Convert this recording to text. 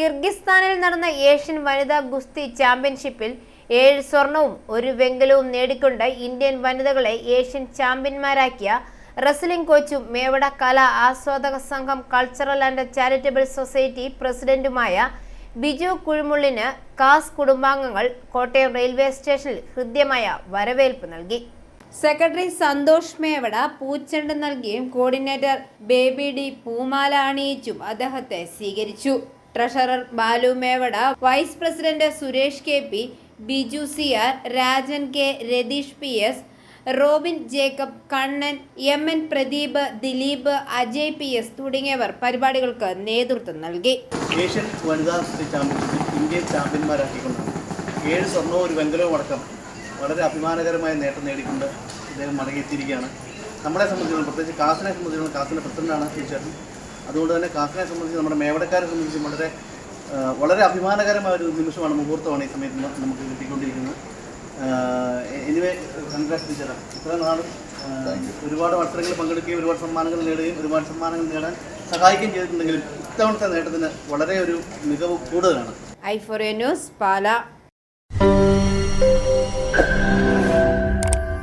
കിർഗിസ്ഥാനിൽ നടന്ന ഏഷ്യൻ വനിതാ ഗുസ്തി ചാമ്പ്യൻഷിപ്പിൽ ഏഴ് സ്വർണവും ഒരു വെങ്കലവും നേടിക്കൊണ്ട് ഇന്ത്യൻ വനിതകളെ ഏഷ്യൻ ചാമ്പ്യന്മാരാക്കിയ റെസ്ലിംഗ് കോച്ചും മേവട കലാ ആസ്വാദക സംഘം കൾച്ചറൽ ആൻഡ് ചാരിറ്റബിൾ സൊസൈറ്റി പ്രസിഡന്റുമായ ബിജു കുഴിമുള്ളിന് കാസ് കുടുംബാംഗങ്ങൾ കോട്ടയം റെയിൽവേ സ്റ്റേഷനിൽ ഹൃദ്യമായ വരവേൽപ്പ് നൽകി. സെക്രട്ടറി സന്തോഷ് മേവട പൂച്ചെണ്ട് നൽകിയും കോർഡിനേറ്റർ ബേബി ഡി പൂമാല അണിയിച്ചും അദ്ദേഹത്തെ സ്വീകരിച്ചു. Treasurer Balu Mevada vice president Suresh K P Biju C R Rajan K Ratheesh P S Robin Jacob Kannan M N Pradeep Dileep Ajay P S തുടങ്ങിയവർ പരിപാടികൾക്ക് നേതൃത്വം നൽകി. ഏഷ്യൻ വനിതാ ചാമ്പ്യൻഷിപ്പിൽ ഇന്ത്യൻ ചാമ്പ്യന്മാരാക്കിക്കൊണ്ട് ഏഴ് സ്വർണവും ഒരു വെങ്കലവും അടക്കം വളരെ അഭിമാനകരമായ നേട്ടം നേടിക്കൊണ്ട് ഇദ്ദേഹം മടങ്ങിയെത്തിയിരിക്കുകയാണ്. നമ്മളെ സംബന്ധിച്ചിടത്തോളം പ്രത്യേകിച്ച് കാസിനെ സംബന്ധിച്ചിടത്തോളം കാസിന്റെ പ്രസിഡന്റാണ് ടീച്ചറും അതുകൊണ്ട് തന്നെ കാക്കയെ സംബന്ധിച്ച് നമ്മുടെ മേവടക്കാരെ സംബന്ധിച്ച് വളരെ വളരെ അഭിമാനകരമായ ഒരു നിമിഷമാണ് മുഹൂർത്തമാണ് ഈ സമയത്ത് നമുക്ക് കിട്ടിക്കൊണ്ടിരിക്കുന്നത്. എനിവേ കൺഗ്രാസ് ടീച്ചർ ഇത്ര നാളും ഒരുപാട് മത്സരങ്ങൾ പങ്കെടുക്കുകയും ഒരുപാട് സമ്മാനങ്ങൾ നേടുകയും ഒരുപാട് സമ്മാനങ്ങൾ നേടാൻ സഹായിക്കുകയും ചെയ്തിട്ടുണ്ടെങ്കിലും ഇത്തവണത്തെ നേട്ടത്തിന് വളരെ ഒരു മികവ് കൂടുതലാണ്. I four news Pala.